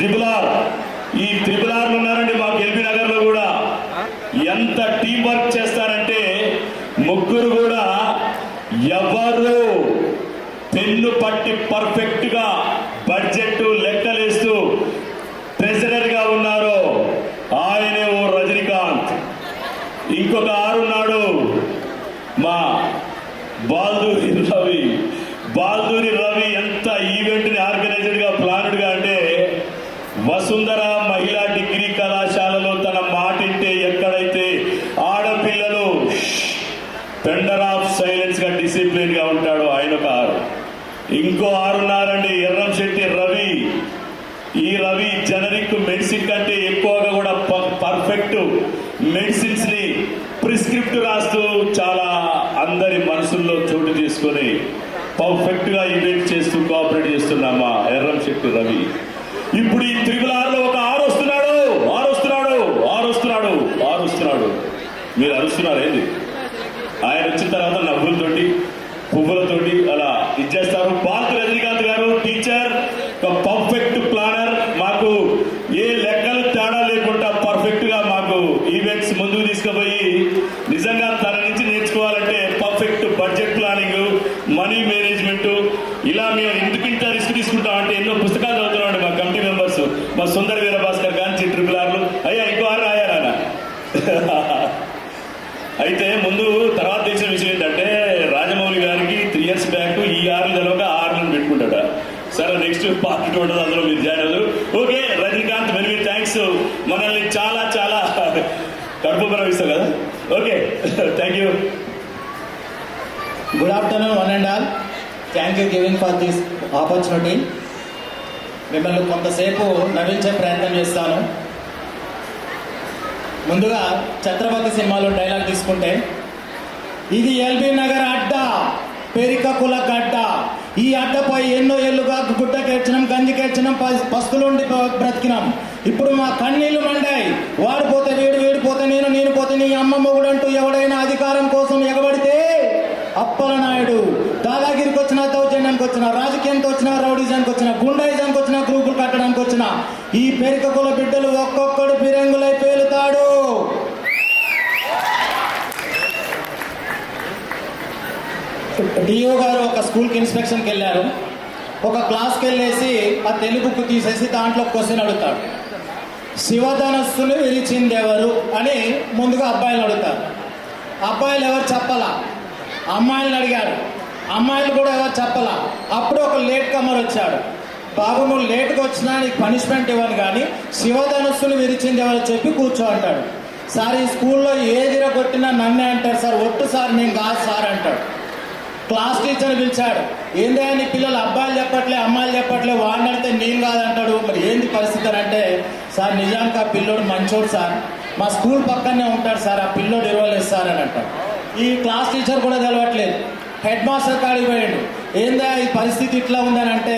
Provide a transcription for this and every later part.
Triple మీరు అరుస్తున్నారు ఏంది? ఆయన వచ్చిన తర్వాత నవ్వులతోటి పువ్వులతోటి అలా ఇచ్చేస్తారు పార్క్ రజనీకాంత్ గారు టీచర్ ఒక పర్ఫెక్ట్ ప్లానర్ మాకు ఏ లెక్కలు తేడా లేకుండా పర్ఫెక్ట్గా మాకు ఈవెంట్స్ ముందుకు తీసుకుపోయి నిజంగా తన నుంచి నేర్చుకోవాలంటే perfect budget planning money management ఇలా మేము ఎందుకు ఇంత రిస్క్ తీసుకుంటాం అంటే ఎన్నో పుస్తకాలు చదువుతున్నాం మా కమిటీ మెంబర్స్ మా సుందర వీరభాస్కర్ గాంచి ట్రిపుల్ ఆర్లు అయ్యా ఇంకో ఆరు రాయారా అయితే ముందు తర్వాత తెలిసిన విషయం ఏంటంటే రాజమౌళి గారికి త్రీ ఇయర్స్ బ్యాక్ ఈ ఆర్లు తెలవక ఆర్లను పెట్టుకుంటాడ సరే నెక్స్ట్ పార్ట్ టూ ఉంటుంది అందులో మీరు జాయిన్ అవ్వరు ఓకే రజనీకాంత్ మెనీ థ్యాంక్స్ మనల్ని చాలా చాలా కడుపు ప్రవహిస్తాం కదా? Okay thank you good afternoon one and all thank you giving for this opportunity మిమ్మల్ని కొంతసేపు నవ్వించే ప్రయత్నం చేస్తాను. ముందుగా ఛత్రపతి సినిమాలో డైలాగ్ తీసుకుంటే ఇది ఎల్బీ నగర్ అడ్డ పెరిక కుల గడ్డ. ఈ అడ్డపై ఎన్నో ఏళ్ళుగా గుడ్డకేర్చినాం గంజికేర్చినాం పస్- పస్తులుండి బ- బ్రతికినాం. ఇప్పుడు మా కన్నీళ్ళు మండాయి. వాడిపోతే వీడు వీడిపోతే నేను నేను పోతే నీ అమ్మమ్మ కూడా అంటూ ఎవడైనా అధికారం కోసం ఎగబడితే అప్పల నాయుడు దాదాగిరికి వచ్చిన దౌర్జన్యానికి వచ్చిన రాజకీయానికి వచ్చిన రౌడిజానికి వచ్చిన గుండాయిజానికి వచ్చిన గ్రూపులు కట్టడానికి వచ్చిన ఈ పెరిక కుల బిడ్డలు ఒక్కొక్కడు బిరంగులైపోయి డిఓ గారు ఒక స్కూల్కి ఇన్స్పెక్షన్కి వెళ్ళారు. ఒక క్లాస్కి వెళ్ళేసి ఆ తెలుగుకు తీసేసి దాంట్లో క్వశ్చన్ అడుగుతాడు. శివధనస్సును విరిచింది ఎవరు అని ముందుగా అబ్బాయిలు అడుగుతారు. అబ్బాయిలు ఎవరు చెప్పాలా? అమ్మాయిలను అడిగారు. అమ్మాయిలు కూడా ఎవరు చెప్పాలా? అప్పుడు ఒక లేట్ కమర్ వచ్చాడు. బాబు నువ్వు లేట్గా వచ్చినా నీకు పనిష్మెంట్ ఇవ్వను కానీ శివధనస్సులు విరిచింది ఎవరు చెప్పి కూర్చో అంటాడు. సార్ ఈ స్కూల్లో ఏదిరా కొట్టినా నన్నే అంటారు సార్. ఒట్టు సార్ నేను కాదు సార్ అంటాడు. క్లాస్ టీచర్ పిలిచాడు. ఏందే నీ పిల్లలు అబ్బాయిలు చెప్పట్లే అమ్మాయిలు చెప్పట్లే వాడిని అడితే నేను కాదంటాడు. మరి ఏంది పరిస్థితి అంటే సార్ నిజానికి ఆ పిల్లోడు మంచోడు సార్. మా స్కూల్ పక్కనే ఉంటాడు సార్ ఆ పిల్లోడు ఇరవలేదు సార్ అని అంటాడు. ఈ క్లాస్ టీచర్ కూడా తెలవట్లేదు. హెడ్ మాస్టర్ కాడికి పోయాడు. ఏందా ఈ పరిస్థితి ఇట్లా ఉందని అంటే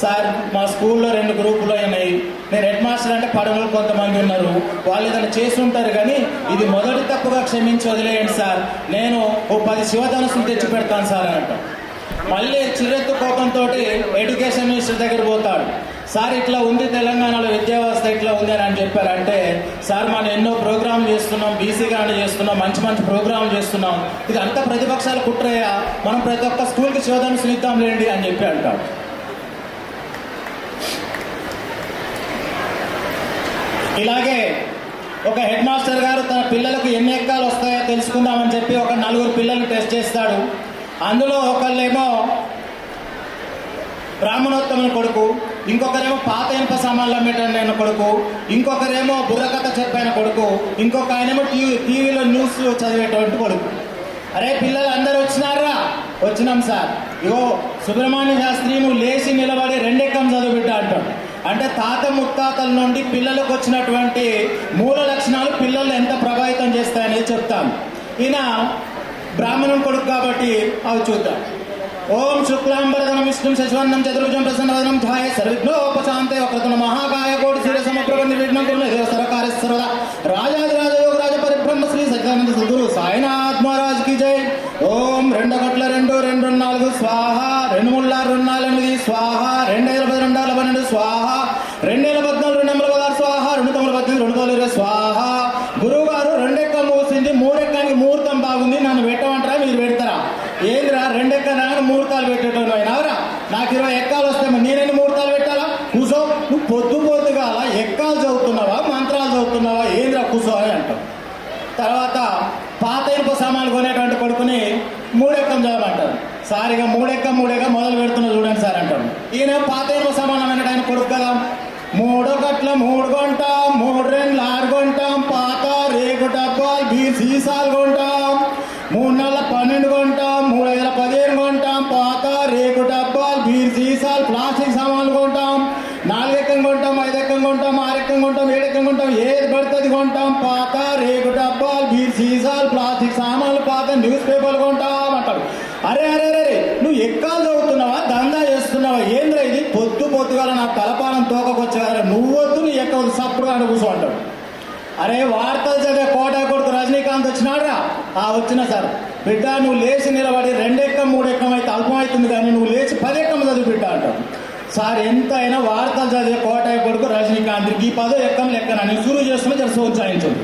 సార్ మా స్కూల్లో రెండు గ్రూపులు అయినాయి. నేను హెడ్ మాస్టర్ అంటే పడవలు కొంతమంది ఉన్నారు. వాళ్ళు ఏదైనా చేసి ఉంటారు కానీ ఇది మొదటి తప్పుగా క్షమించి వదిలేయండి సార్. నేను ఓ పది శివధనసులు తెచ్చి పెడతాను సార్ అని అంటాం. మళ్ళీ చిరెత్తు కోపంతో ఎడ్యుకేషన్ మినిస్టర్ దగ్గర పోతాడు. సార్ ఇట్లా ఉంది తెలంగాణలో విద్యా వ్యవస్థ ఇట్లా ఉంది అని చెప్పారంటే సార్ మనం ఎన్నో ప్రోగ్రామ్ చేస్తున్నాం బీసీ కానీ చేస్తున్నాం మంచి మంచి ప్రోగ్రాంలు చేస్తున్నాం. ఇది అంత ప్రతిపక్షాలు కుట్రయ్యా మనం ప్రతి ఒక్క స్కూల్కి చోదన ఇద్దాం లేండి అని చెప్పి అంటాడు ఇలాగే ఒక హెడ్ మాస్టర్ గారు తన పిల్లలకు ఎన్ని ఎక్కాలు వస్తాయో తెలుసుకుందామని చెప్పి ఒక నలుగురు పిల్లలు టెస్ట్ చేస్తాడు. అందులో ఒకళ్ళేమో బ్రాహ్మణోత్తముని కొడుకు ఇంకొకరేమో పాత ఇనుప సామాన్లు అమ్మేటైన కొడుకు ఇంకొకరేమో బుర్రకథ చెప్పైన కొడుకు ఇంకొక ఆయనేమో టీవీ టీవీలో న్యూస్ చదివేటువంటి కొడుకు. అరే పిల్లలు అందరు వచ్చినారా? వచ్చినాం సార్. ఇగో సుబ్రహ్మణ్య శాస్త్రి నువ్వు లేచి నిలబడి రెండెక్కం చదువు బిడ్డ అంటాడు అంటే తాత ముత్తాతల నుండి పిల్లలకు వచ్చినటువంటి మూల లక్షణాలు పిల్లల్ని ఎంత ప్రభావితం చేస్తాయనేది చెప్తాను ఈయన బ్రాహ్మణం కొడుకు కాబట్టి అవి చూద్దాం. ఓం శుక్లాంబరదనం విష్ణు శశివర్ణం చతుర్భుజం ప్రసన్నవదనం ఛాయ సర్విఘ్నోపశాంతే వక్రతున మహాకాయ కోటి శిర సమప్రభ నిర్విఘ్నం కురు దేవ సరకార్య సర్వదా రాజాదిరాజ యోగ రాజ పరిబ్రహ్మ శ్రీ సత్యానంద సద్గురు సాయినాథ్ మహారాజ్కి జై ఓం రెండు గట్ల రెండు రెండు నాలుగు స్వాహ రెండు ముళ్ళ రెండు నాలుగు ఎనిమిది స్వాహ రెండు వేల పది రెండు వేల పన్నెండు స్వాహ రెండు వేల పద్నాలుగు పూజ స్వాహ గురువు గారు రెండెక్క మూసింది మూడెక్కానికి ముహూర్తం బాగుంది నన్ను పెట్టమంటారా మీరు పెడతారా ఏంద్రా రెండెక్క రాగానే ముహూర్తాలు పెట్టేటోళ్ళు అయినావరా నాకు ఇరవై ఎక్కాలు వస్తే మరి నేనెన్ని ముహూర్తాలు పెట్టాలా కూసో నువ్వు పొద్దు పొద్దుగాల ఎక్కాలు చదువుతున్నావా మంత్రాలు చదువుతున్నావా ఏంద్రా కూసో అని అంటావు తర్వాత పాత ఇనుప సామాన్లు కొనేటువంటి కొడుకుని మూడెక్కం చదవమంటారు. సార్ ఇక మూడెక్క మూడెక్క మొదలు పెడుతున్నా చూడండి సార్ అంటాడు ఈయన పాత ఇనుప ఆయన కొడుకు కదా. మూడో గట్ల మూడు కొంటాం మూడు రెండు ఆరు కొంటాం పాత రేగు డబ్బాలు సీసాలు కొంటాం. మూడు నెలల పన్నెండు కొంటాం మూడు వేల పదిహేను కొంటాం పాత రేగు డబ్బాలు బీర్ సీసాలు ప్లాస్టిక్ సామాన్లు కొంటాం. నాలుగెక్కం కొంటాం ఐదెక్కం కొంటాం ఆరెక్కం కొంటాం ఏడెక్కం కొంటాం ఏది పడుతుంది కొంటాం. పాత రేగు డబ్బాలు బీర్ సీసాలు ప్లాస్టిక్ సామాన్లు పాత న్యూస్ పేపర్లు కొంటాం. అంటాడు అరే అరే అరే నువ్వు ఎక్కాలు చదువుతున్నావా? దందా చేస్తున్నావా? ఏంద్రా ఇది? పొద్దు పొద్దుగాల నా తలపానం తోకకొచ్చా నువ్వు ఎక్కవద్దు నీ సప్పుడుగా అని కూర్చో అంటాడు. అరే వార్తలు చదివే కోట కొడుకు రజనీకాంత్ వచ్చినాడురా? ఆ వచ్చిన సార్. బిడ్డ నువ్వు లేచి నిలబడి రెండెక్కం మూడెక్కం అయితే అల్పం అవుతుంది కానీ నువ్వు లేచి పదెక్కం చదివి బిడ్డ అంటావు. సార్ ఎంతైనా వార్తలు చదివే కోటాయి కొడుకు రజనీకాంత్ ఈ పదో ఎక్కం లెక్కనని సురువు చేస్తున్న జర సోత్సాహించండి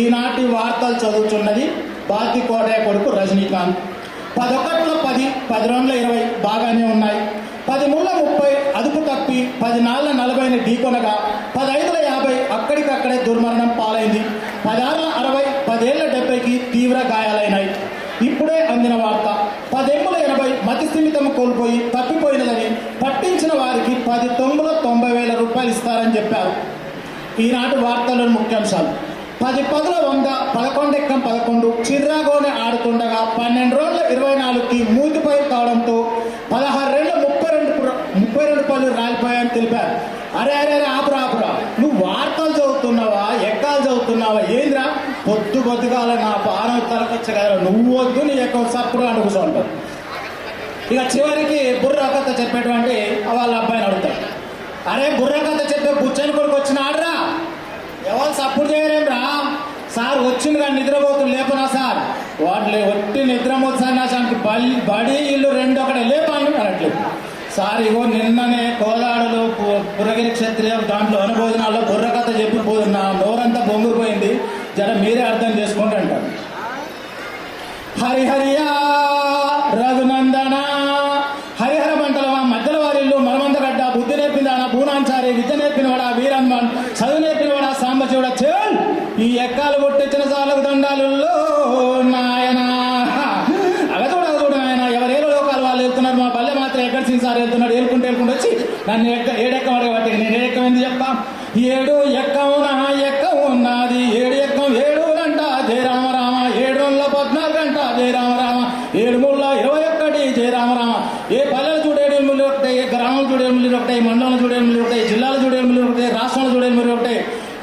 ఈనాటి వార్తలు చదువుతున్నది బాతి కోటాయి కొడుకు రజనీకాంత్. పదొకట్లో పది పది రెండుల ఇరవై బాగానే ఉన్నాయి. పది ముళ్ళ ముప్పై అదుపు తప్పి పది నాళ్ళ నలభైని ఢీకొనగా పదైదుల యాభై అక్కడికక్కడే దుర్మరణం పాలైంది. పదార్ల అరవై పదేళ్ళ డెబ్బైకి తీవ్ర గాయాలైనాయి. ఇప్పుడే అందిన వార్త. పదెంబుల ఎనభై మతి స్థిమితం కోల్పోయి తప్పిపోయినదని పట్టించిన వారికి పది తొమ్మిది తొంభై వేల రూపాయలు ఇస్తారని చెప్పారు. ఈనాటి వార్తలను ముఖ్యాంశాలు. పది పదుల వంద పదకొండెక్కం పదకొండు చిర్రాగోనే ఆడుతుండగా పన్నెండు రోజుల ఇరవై నాలుగుకి మూతిపై కావడంతో పదహారు రెండు ముప్పై రెండు ముప్పై రెండు పనులు రాలిపోయాయని తెలిపారు. అరే అరే అరే ఆపురా ఆపురా. నువ్వు వార్తలు చదువుతున్నావా? ఎక్కాలు చదువుతున్నావా? ఏంద్రా? పొద్దు పొద్దుగాల నా పానం తలకొచ్చ కదా నువ్వు వద్దు నీ యొక్క సప్పుడు అని ఇక చివరికి బుర్ర కథ చెప్పేటువంటి వాళ్ళ అబ్బాయిని అడుగుతాడు అరే బుర్ర కథ చెప్పే బుచ్చని కొడుకు వచ్చిన ఆడరా ఎవరు సపోర్ట్ చేయలేం రా. సార్ వచ్చింది కానీ నిద్రపోతుంది లేపనా సార్? వాటిని ఒట్టి నిద్రమోత్సానికి బలి బడి ఇల్లు రెండు ఒకటే లేపాను అనట్లేదు సార్ ఇగో నిన్ననే కోదాడలో పు- పురగిరి క్షత్రియ దాంట్లో అనుభోజనాల్లో బుర్ర కథ చెప్పి పోతున్నా. నోరంతా బొంగురుపోయింది జర మీరే అర్థం చేసుకోండి అంటారు. హరిహరియా కొట్టించిన సాలకు దండాలుల్లో నాయన. అగదోడు అగదోడు ఆయన ఎవరేలో లోకాలు వాళ్ళు వెళ్తున్నారు? మా పల్లె మాత్రం ఎక్కడ సీసారు వెళ్తున్నాడు? ఏలుకుంటూ ఏలుకుంటూ వచ్చి నన్ను ఎక్క ఏడెక్కమడగబట్టి. నేను ఏడెక్కం చెప్తా? ఏడు ఎక్క ఉన్నది ఏడు ఎక్కం ఏడు గంట జయ రామ రామ ఏడు రోజుల పద్నాలుగు గంట జయ రామ రామ ఏడు మూడుల ఇరవై ఒక్కటి జయ రామ రామ ఏ పల్లెలు చూడేడు ఎనిమిది ఒకటి ఏ గ్రామాలు చూడే ఎనిమిది ఒకటి మండలం చూడే ఎనిమిది ఒకటి జిల్లాలు చూడే ఎనిమిది ఒకటి రాష్ట్రాలు చూడే ఎనిమిది ఒకటి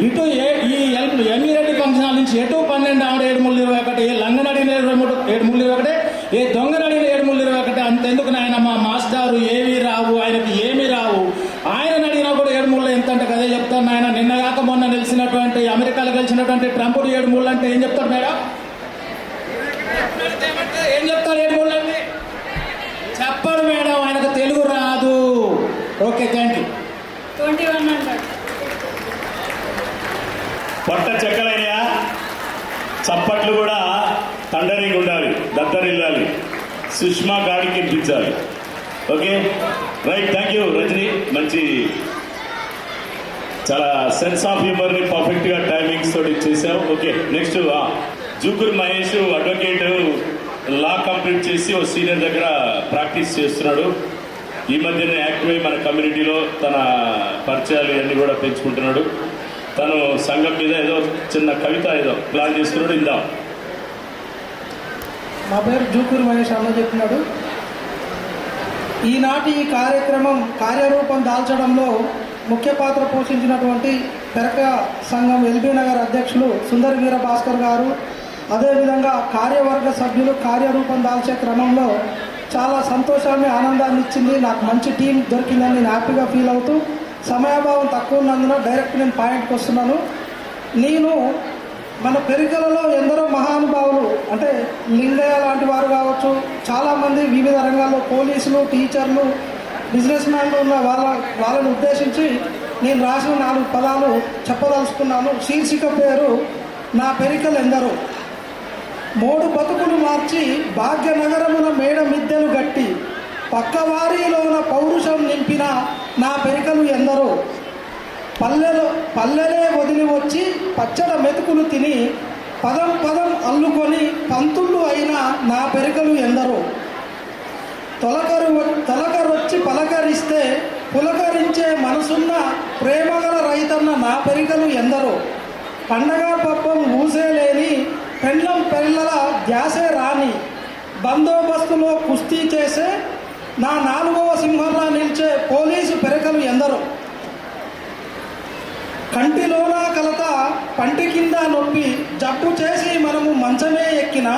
ఇటు ఏ ఈ ఎల్ ఎమ్మిరెడ్డి ఫంక్షన్ హాల్ నుంచి ఎటు పన్నెండు ఆవిడ ఏడు మూడు ఇరవై ఒకటి ఏ లంగనడిన ఇరవై మూడు ఏడు మూడు ఇరవై ఒకటి ఏ దొంగనడిన ఏడు మూడు ఇరవై ఒకటి అంతెందుకు నాయన మా మాస్టారు ఏవి రావు ఆయనకి ఏమి రావు ఆయన అడిగినా కూడా ఏడు మూడు ఎంత అంటే కదే చెప్తాను ఆయన నిన్న కాక మొన్న నిలిచినటువంటి గెలిచినటువంటి ట్రంప్ ఏడు మూడు అంటే ఏం చెప్తాడు మేడం? ఏం చెప్తాడు ఏడు మూడు అంటే? చెప్పడు మేడం ఆయనకు తెలుగు రాదు. Okay thank you. Twenty one hundred పొట్ట చెక్కలైనయా? చప్పట్లు కూడా తండరింగ్ ఉండాలి దద్దరిల్లాలి. సుష్మా గాడికి వినిపించాలి okay? Right thank you Rajani. మంచి చాలా సెన్స్ ఆఫ్ హ్యూమర్ని పర్ఫెక్ట్గా టైమింగ్స్ తోటి చేసాం okay next Jukur Mahesh advocate law complete చేసి ఓ సీనియర్ దగ్గర ప్రాక్టీస్ చేస్తున్నాడు. ఈ మధ్యనే యాక్టివ్ అయి మన కమ్యూనిటీలో తన పరిచయాలు ఇవన్నీ కూడా పెంచుకుంటున్నాడు. తను సంఘం మీద ఏదో చిన్న కవిత ఏదో ప్లాన్ చేస్తున్నాడు. ఇందాం. నా పేరు జూకూరు మహేష్ అన్న చెప్తున్నాడు ఈనాటి ఈ కార్యక్రమం కార్యరూపం దాల్చడంలో ముఖ్య పాత్ర పోషించినటువంటి పెరక సంఘం ఎల్బీ నగర్ అధ్యక్షులు సుందర్ వీర భాస్కర్ గారు. అదేవిధంగా కార్యవర్గ సభ్యులు కార్యరూపం దాల్చే క్రమంలో చాలా సంతోషాన్ని ఆనందాన్ని ఇచ్చింది. నాకు మంచి టీం దొరికిందని నేను హ్యాపీగా ఫీల్ అవుతూ సమయాభావం తక్కువ ఉన్నందున డైరెక్ట్ నేను పాయింట్కి వస్తున్నాను. నేను మన పెరికలలో ఎందరో మహానుభావులు అంటే లింగయ్య లాంటి వారు కావచ్చు చాలామంది వివిధ రంగాల్లో పోలీసులు టీచర్లు బిజినెస్ మ్యాన్లు ఉన్న వాళ్ళ వాళ్ళని ఉద్దేశించి నేను రాసిన నాలుగు పదాలు చెప్పదలుచుకున్నాను. శీర్షిక పేరు నా పెరికలు ఎందరో. మూడు బతుకులు మార్చి భాగ్యనగరమున మేడ మిద్దెలు గట్టి పక్కవారిలోన పౌరుషం నింపిన నా పెరికలు ఎందరో. పల్లెలు పల్లెలే వదిలి వచ్చి పచ్చడ మెతుకులు తిని పదం పదం అల్లుకొని పంతుళ్ళు అయిన నా పెరికలు ఎందరో. తొలకరు తొలక వచ్చి పలకరిస్తే పులకరించే మనసున్న ప్రేమగల రైతన్న నా పెరికలు ఎందరో. పండగ పబ్బం ఊసేలేని పెండ్లం పెళ్ళల ధ్యాసే రాని బందోబస్తులో కుస్తీ చేసే నా నాలుగవ సింహంలా నిలిచే పోలీసు పెరకలు ఎందరో. కంటిలోన కలత పంటి కింద నొప్పి జబ్బు చేసి మనము మంచమే ఎక్కిన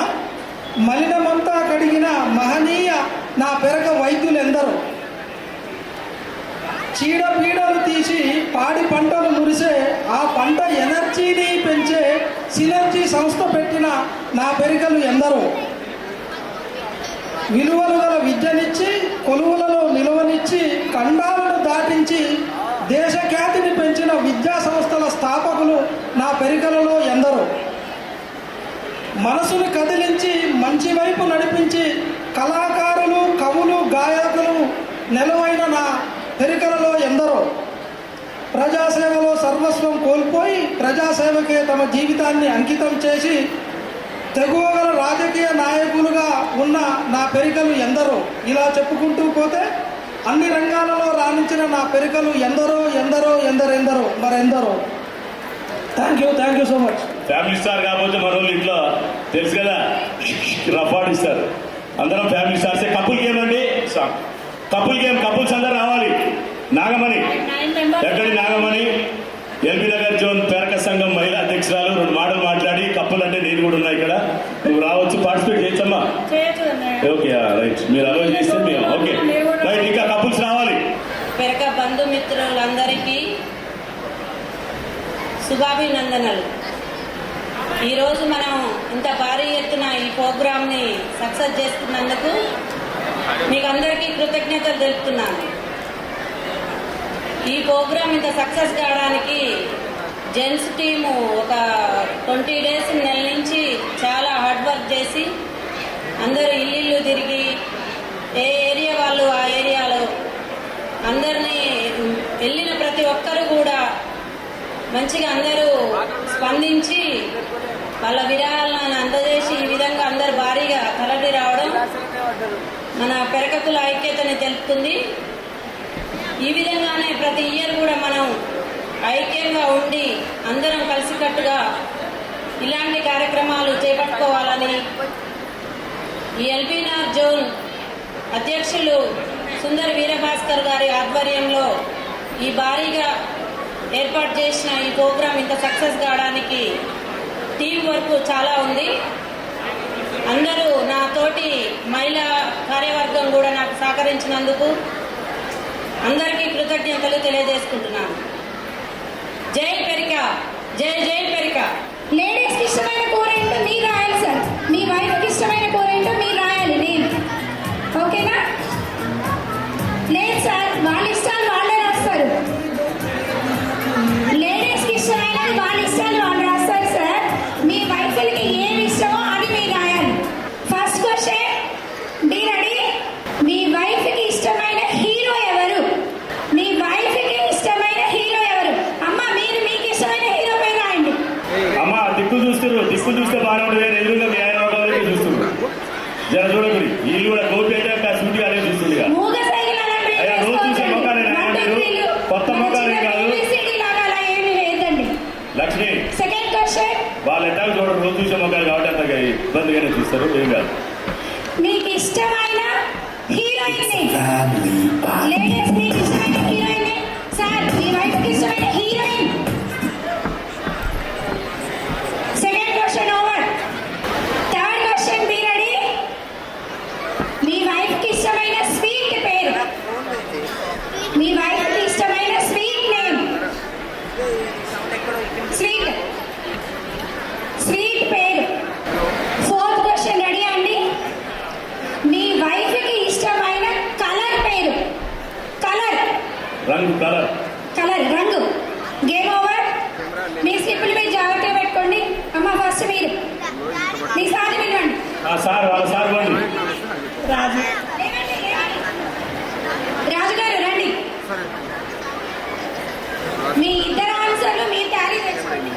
మలినమంతా కడిగిన మహ నా పెరక వైద్యులు ఎందరో చీడపీడలు తీసి పాడి పంటలు మురిసే ఆ పంట ఎనర్జీని పెంచే సినర్జీ సంస్థ పెట్టిన నా పెరికలు ఎందరో. విలువలు గల విద్యనిచ్చి కొలువులలో నిలువనిచ్చి ఖండాలను దాటించి దేశఖ్యాతిని పెంచిన విద్యా సంస్థల స్థాపకులు నా పెరికలలో ఎందరో. మనసును కదిలించి మంచి వైపు నడిపించి కళాకారులు కవులు గాయకులు నెలవైన నా ప్రజాసేవలో సర్వస్వం కోల్పోయి ప్రజాసేవకే తమ జీవితాన్ని అంకితం చేసి తెగువగల రాజకీయ నాయకులుగా ఉన్న నా పెరికలు ఎందరో ఇలా చెప్పుకుంటూ పోతే అన్ని రంగాలలో రాణించిన నా పెరికలు ఎందరో ఎందరో ఎందరెందరో మరెందరో. Thank you thank you so much family star కాకపోతే మన వాళ్ళు ఇంట్లో తెలుసు కదా? రఫాడ్ ఇస్తారు అందరం ఫ్యామిలీ స్టార్సే కపుల్ గేమ్ అండి? కపుల్ గేమ్ కపుల్స్ అందరు రావాలి. నాగమణి. ఎక్కడి నాగమణి? ఎల్బీ నగర్ జోన్ పేరక సంఘం మహిళా అధ్యక్షురాలు. రెండు మాటలు మాట్లాడి కప్పులు అంటే నేను కూడా ఉన్నా ఇక్కడ. నువ్వు రావచ్చు పార్టిసిపేట్ చేయొచ్చమ్మా. ఓకే రైట్ మీరు అలో చేస్తే మేము ఓకే రైట్ ఇంకా కపుల్స్ రావాలి. పెరక బంధుమిత్రులందరికీ శుభాభినందనలు. ఈరోజు మనం ఇంత భారీ ఎత్తున ఈ ప్రోగ్రామ్ని సక్సెస్ చేస్తున్నందుకు మీకు అందరికీ కృతజ్ఞతలు తెలుపుతున్నాను. ఈ ప్రోగ్రామ్ ఇంత సక్సెస్ కావడానికి జెంట్స్ టీము ఒక ట్వంటీ డేస్ నెల నుంచి చాలా హార్డ్ వర్క్ చేసి అందరూ ఇల్లు తిరిగి ఏ ఏరియా వాళ్ళు ఆ ఏరియాలో అందరినీ వెళ్ళిన ప్రతి ఒక్కరు కూడా మంచిగా అందరూ స్పందించి వాళ్ళ విరాళాలను అందజేసి ఈ విధంగా అందరు భారీగా తరలి రావడం మన పెరకకుల ఐక్యతని తెలుపుతుంది. ఈ విధంగానే ప్రతి ఇయర్ కూడా మనం ఐక్యంగా ఉండి అందరం కలిసికట్టుగా ఇలాంటి కార్యక్రమాలు చేపట్టుకోవాలని ఈ ఎల్బీనార్ జోన్ అధ్యక్షులు సుందర్ వీరభాస్కర్ గారి ఆధ్వర్యంలో ఈ భారీగా ఏర్పాటు చేసిన ఈ ప్రోగ్రాం ఇంత సక్సెస్ కావడానికి టీం వర్క్ చాలా ఉంది. అందరూ నా తోటి మహిళా కార్యవర్గం కూడా నాకు సహకరించినందుకు అందరికీ కృతజ్ఞతలు తెలియజేసుకుంటున్నాను. జై పెరిక జై జై పెరిక. లేడీస్కి ఇష్టమైన కూర ఏంటో మీరు రాయాలి సార్. మీ వైఫ్కి ఇష్టమైన కూర ఏంటో మీరు రాయాలి నేను. ఓకేనా? లేదు సార్ వాళ్ళు ఇబ్బందిగానే చూస్తారు రండి మీ ఇద్దరు ఆన్సర్లు మీరు క్యారీ తెచ్చుకోండి.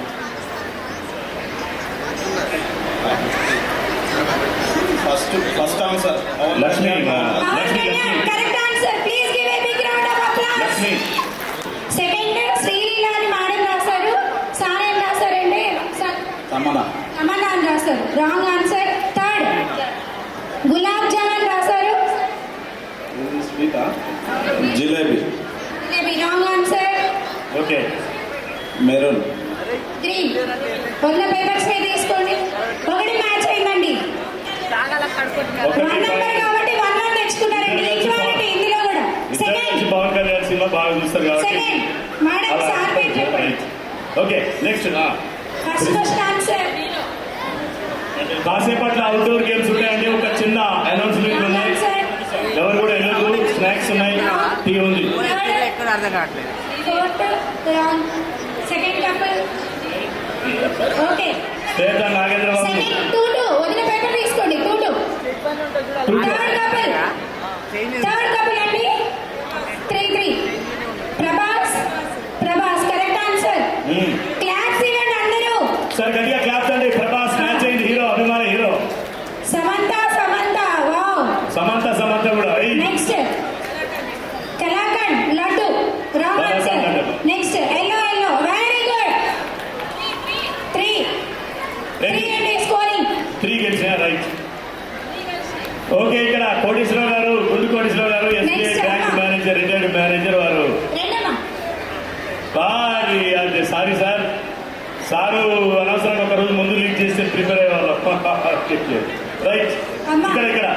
First first answer Lakshmi Kalyan Lakshmi correct answer please give a big round of applause Lakshmi second Sreeleela అని మేడం రాశారు సార్ ఏం రాశారండి సార్ తమన్నా తమన్నా అని రాశారు wrong answer third gulab jamun రాశారు స్వీటా jalebi jalebi wrong answer okay maroon three వంద papers మీద తీసుకోండి. ఒకటి మ్యాచ్ అయిందండి. వన్ నెంబర్ కాబట్టి వన్ వన్ తెచ్చుకున్నారండి. ఈక్వాలిటీ ఇందులో కూడా. ఇద్దరు కలిసి సెకండ్ పవన్ కళ్యాణ్ సినిమా బాగా చూస్తారు కాబట్టి సెకండ్ మేడం సార్ పేరు చెప్పండి. Okay next first question answer కాసేపట్లో అవుట్డోర్ గేమ్స్ ఉంటాయండి. ఒక చిన్న అనౌన్స్మెంట్ ఉన్నాయి ఎవరు కూడా వెళ్ళదు స్నాక్స్ ఉన్నాయి. టీ ఉంది. Second couple Nagendra Babu paper తీసుకోండి two two third couple third couple అండి three three Prabhas Prabhas correct answer hmm. Claps ఇవ్వండి అందరూ సార్ గట్టిగా క్లాప్స్ అండి ప్రభాస్ మ్యాచ్ అయింది హీరో అభిమాన హీరో సమంత సమంత వావ్ సమంత సమంత కూడా ఏయ్. Next kalakand laddu wrong kalakand answer laddu. Next yellow yellow very good three three అండి స్కోరింగ్ త్రీ గెలిచిన రైట్ ఓకే ఇక్కడ కోటేశ్వరరావు గారు గుండు Koteswararao garu SBI Next, bank అమ్మా. మేనేజర్ రిటైర్డ్ మేనేజర్ వారు రెండమ్మా బాగా అదే సారీ సార్ సారు అనవసరంగా ఒక రోజు ముందు లీడ్ చేస్తే ప్రిపేర్ అయ్యేవాళ్ళం రైట్. ఇక్కడ ఇక్కడ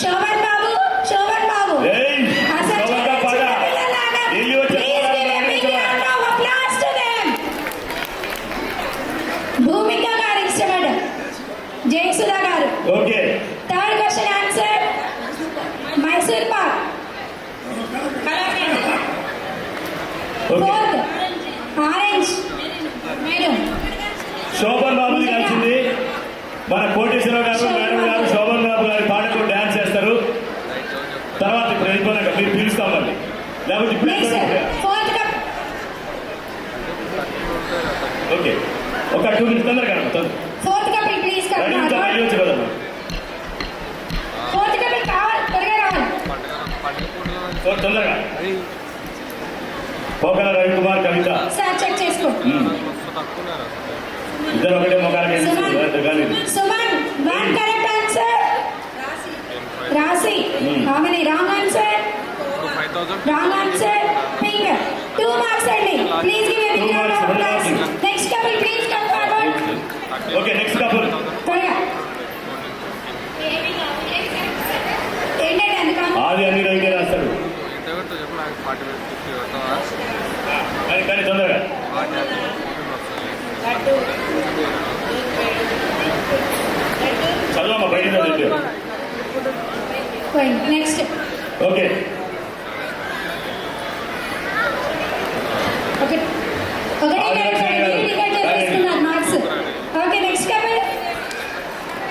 శోభన్ బాబు శోభన్ బాబు ఏయ్, అసలు శోభన్ కా పాట. చిన్నపిల్లలాగా ఢిల్లీ వచ్చే please give a big round of applause to them. భూమిక గారు ఇష్టపడ్డ Jayasudha garu okay third question answer Mysore pak okay fourth orange maroon Shoban బాబుని కలిసింది మన కోటేశ్వరరావు గారు మేడం గారు శోభన్ బాబు గారి పాటకు డాన్స్ చేస్తారు. తర్వాత ఇప్పుడు వెళ్ళిపోయినాక మీరు పిలుస్తాం మళ్ళీ. లేకపోతే ఇప్పుడు ఓకే. ఒక టూ మినిట్స్ తొందరగా తొందర ఫోర్త్ కప్ ప్లీజ్ రెడీ ఉంటే రెడీ వచ్చు కదా ఫోర్త్ కప్ కావాలి త్వరగా రావాలి. ఓ, తొందరగా. పోకల రవికుమార్ కవిత. ఇద్దరు ఒకటే మొక్కలకి సుమన్ కానీ Suman one correct answer Rashi ఆమెది wrong answer wrong answer pink two marks అండి please give a big round of mark. Next couple please come forward okay next couple త్వరగా. ఏంటంటే అందుకని ఆది అన్ని రైతే రాస్తాడు. ఎంతవరకు చెప్పు నాకు ఫార్టీ మినిట్స్ ఫిఫ్టీ వస్తావా కానీ కానీ తొందరగా. చదవమ్మా బయట చదివితే నెక్స్ట్ ఓకే ఓకే ఒకటి ఆరు కరెక్ట్ లక్షలు అండి టికెట్ కాదు. తీసుకున్నారు marks okay next couple రెండమ్మ cash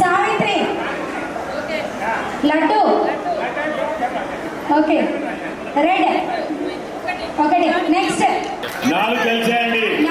Savitri. Laddu. Okay. Red. ఒకటి. నెక్స్ట్. నాలుగు కలిసేయండి.